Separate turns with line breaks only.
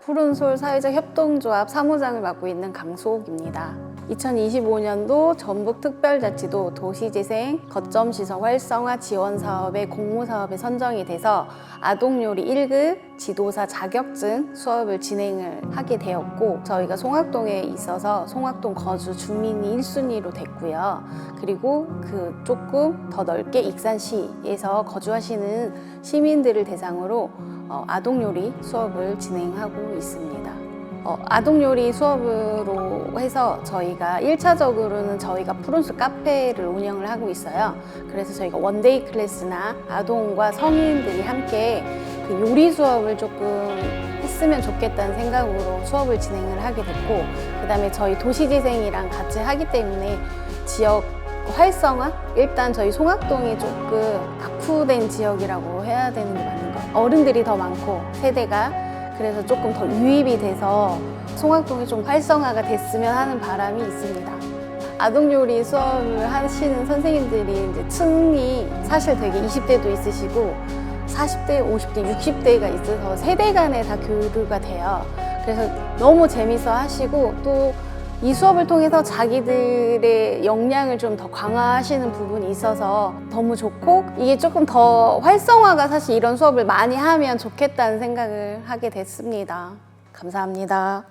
푸른솔 사회적 협동조합 사무장을 맡고 있는 강수옥입니다. 2025년도 전북특별자치도 도시재생 거점 시설 활성화 지원 사업의 공모 사업에 선정이 돼서 아동요리 1급 지도사 자격증 수업을 진행을 하게 되었고 저희가 송악동에 있어서 송악동 거주 주민이 1순위로 됐고요. 그리고 그 조금 더 넓게 익산시에서 거주하시는 시민들을 대상으로 어, 아동 요리 수업을 진행하고 있습니다. 어, 아동 요리 수업으로 해서 저희가 1차적으로는 저희가 푸른숲 카페를 운영을 하고 있어요. 그래서 저희가 원데이 클래스나 아동과 성인들이 함께 그 요리 수업을 조금 했으면 좋겠다는 생각으로 수업을 진행을 하게 됐고, 그 다음에 저희 도시재생이랑 같이 하기 때문에 지역 활성화? 일단 저희 송악동이 조금 낙후된 지역이라고 해야 되는 게 맞는 것 같아요. 어른들이 더 많고 세대가 그래서 조금 더 유입이 돼서 송악동이 좀 활성화가 됐으면 하는 바람이 있습니다. 아동 요리 수업을 하시는 선생님들이 이제 층이 사실 되게 20대도 있으시고 40대, 50대, 60대가 있어서 세대 간에 다 교류가 돼요. 그래서 너무 재밌어 하시고 또 이 수업을 통해서 자기들의 역량을 좀 더 강화하시는 부분이 있어서 너무 좋고 이게 조금 더 활성화가 사실 이런 수업을 많이 하면 좋겠다는 생각을 하게 됐습니다. 감사합니다.